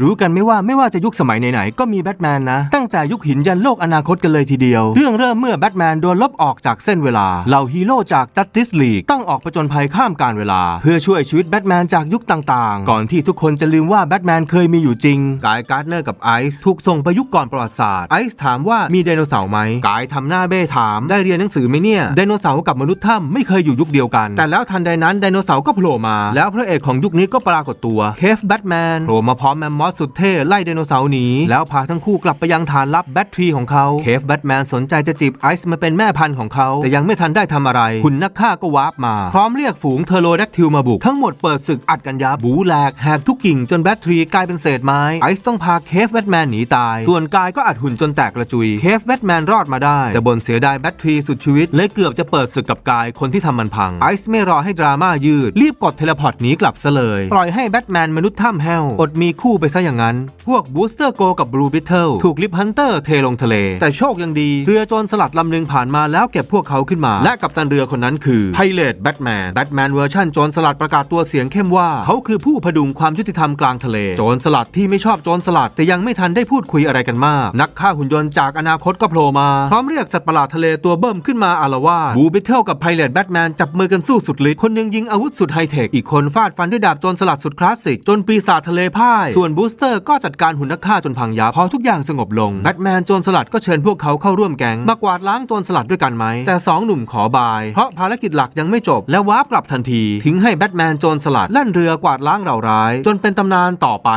รู้กันไหม่ว่าไม่ว่าจะยุคสมัยไหนๆก็มีแบทแมนนะ ตั้งแต่ยุคหินยันโลกอนาคตกันเลยทีเดียว เรื่องเริ่มเมื่อแบทแมนโดนลบออกจากเส้นเวลา เหล่าฮีโร่จาก Justice League ต้องออกผจญภัยข้ามการเวลา เพื่อช่วยชีวิตแบทแมนจากยุคต่างๆ ก่อนที่ทุกคนจะลืมว่าแบทแมนเคยมีอยู่จริง กายการ์ดเนอร์กับไอซ์ถูกส่งไปยุคก่อนประวัติศาสตร์ไอซ์ถามว่ามีไดโนเสาร์ไหมกายทำหน้าเบ้ถามได้เรียนหนังสือไหมเนี่ยไดโนเสาร์กับมนุษย์ถ้ำไม่เคยอยู่ยุคเดียวกัน แต่แล้วทันใดนั้นไดโนเสาร์ก็โผล่มา แล้วพระเอกของยุคนี้ก็ปรากฏตัวเคฟแบทแมนโผล่มาพร้อมแมมมอสสุดเท่ไล่ไดโนเสาร์หนี แล้วพาทั้งคู่กลับไปยังฐานลับแบททรีของเขา เคฟแบทแมนสนใจจะจีบไอซ์มาเป็นแม่พันธุ์ของเขา แต่ยังไม่ทันได้ทำอะไร หุ่นนักฆ่าก็วาร์ปมา พร้อมเรียกฝูงเทโรแดกทิลมาบุก ทั้งหมดเปิดศึกอัดกันยับบูแหลกแหกทุกกิ่งจนแบททรีกลายเป็นเศษไม้ ไอซ์ต้องพาเคฟแบทแมนหนีตาย ส่วนกายก็อัดหุ่นจนแตกกระจุย เคฟแบทแมนรอดมาได้ แต่บนเสียดายแบททรีสุดชีวิตเลยเกือบจะเปิดศึกกับกายคนที่ทำมันพัง ไอซ์ไม่รอให้ดราม่ายืด รีบกดเทเลพอร์ตหนีกลับซะเลย ปล่อยให้แบทแมนมนุษย์ถ้ำแห้วอดมีคู่ไปซะอย่างนั้น พวกบูสเตอร์โกกับบลูบิทเทิลถูกลิฟฮันเตอร์เทลงทะเล แต่โชคยังดี เรือโจรสลัดลำหนึ่งผ่านมาแล้วเก็บพวกเขาขึ้นมา และกัปตันเรือคนนั้นคือไพเรตแบทแมนแบทแมนเวอร์ชันโจรสลัดประกาศตัวเสียงเข้มว่า เขาคือผู้พดุงความยุติธรรมกลางทะเล โจรสลัดที่ไม่ชอบโจรสลัดแต่ยังไม่ทันได้พูดคุยอะไรกันมาก นักฆ่าหุ่นยนต์จากอนาคตก็โผล่มาพร้อมเรียกสัตว์ประหลาดทะเลตัวเบิ่มขึ้นมาอาละวาดบูบิทเทิลกับไพเรตแบทแมนจับมือกันสู้สุดฤทธิ์คนหนึงยิงอาวุธสุดไฮเทคอีกคนฟาดฟันด้วยดาบโจรสลัดสุดคลาสสิกจนปีศาจทะเลพ่ายส่วนบูสเตอร์ก็จัดการหุ่นนักฆ่าจนพังยับพอทุกอย่างสงบลงแบทแมนโจรสลัดก็เชิญพวกเขาเข้าร่วมแก๊งมากวาดล้างโจรสลัดด้วยกันไหมแต่สองหนุ่มขอบาย เพราะภารกิจหลักยังไม่จบ และวาร์ปกลับทันที ทิ้งให้แบทแมนโจรสลัดลั่นเรือกวาดล้างเหล่าร้าย จนเป็นตำนานต่อไป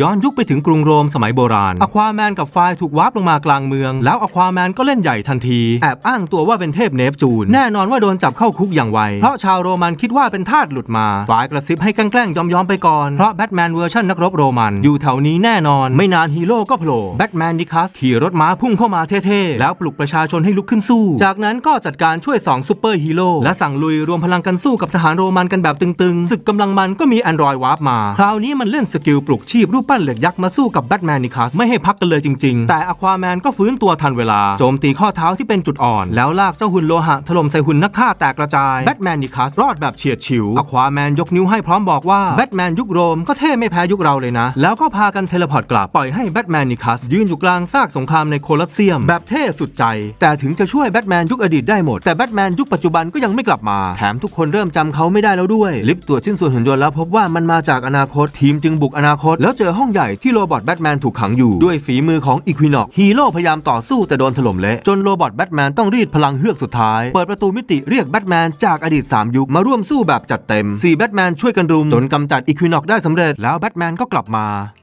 ย้อนยุคไปถึงกรุงโรมสมัยโบราณอควาแมนกับไฟถูกวาร์ปลงมากลางเมือง แล้วอควาแมนก็เล่นใหญ่ทันทีแอบอ้างตัวว่าเป็นเทพเนปจูนแน่นอนว่าโดนจับเข้าคุกอย่างไวเพราะชาวโรมันคิดว่าเป็นทาสหลุดมาฝ่ายกระซิบให้แกล้งๆยอมๆไปก่อนเพราะแบทแมนเวอร์ชันนักรบโรมันอยูแถวนี้แน่นอน ไม่นานฮีโร่ก็โผล่แบทแมนนิคัสขี่รถม้าพุ่งเข้ามาเท่ๆ แล้วปลุกประชาชนให้ลุกขึ้นสู้ จากนั้นก็จัดการช่วย 2 ซูเปอร์ฮีโร่และสั่งลุยรวมพลังกันสู้กับทหารโรมันกันแบบตึงๆศึกกำลังมันก็มีแอนดรอยวาร์ปมา คราวนี้มันเล่นสกิลปลุกชีพรูปปั้นเหล็กยักษ์มาสู้กับแบทแมนนิคัสไม่ให้พักกันเลยจริงๆ แต่อควาแมนก็ฟื้นตัวทันเวลาโจมตีข้อเท้าที่เป็นจุดอ่อน แล้วลากเจ้าหุ่นโลหะถล่มใส่หุ่นนักฆ่าแตกกระจายแบทแมนนิคัสรอดแบบเฉียดฉิวอควาแมนยกนิ้วให้พร้อมบอกว่าแบทแมนยุคโรมก็เท่ไม่แพ้ยุคเราเลยนะแล้วก็พากันเทเลพอร์ตกลับปล่อยให้แบทแมนนิคัสยืนอยู่กลางซากสงครามในโคลอสเซียม แบบเท่สุดใจ แต่ถึงจะช่วยแบทแมนยุคอดีตได้หมด แต่แบทแมนยุคปัจจุบันก็ยังไม่กลับมา แถมทุกคนเริ่มจำเขาไม่ได้แล้วด้วย ลิฟต์ตรวจชิ้นส่วนหุ่นยนต์แล้วพบว่ามันมาจากอนาคตทีมจึงบุกอนาคต แล้วเจอห้องใหญ่ที่โรบอทแบทแมนถูกขังอยู่ด้วยฝีมือของอีควินอกฮีโร่พยายามต่อสู้แต่โดนถล่มเละจนโรบอทแบทแมนต้องรีดพลังเฮือกสุดท้ายเปิดประตูมิติเรียกแบทแมนจากอดีต 3 ยุคมาร่วมสู้แบบจัดเต็ม4แบทแมนช่วยกันรุมจนกำจัดอีควินอกได้สำเร็จแล้วแบทแมนก็กลับมา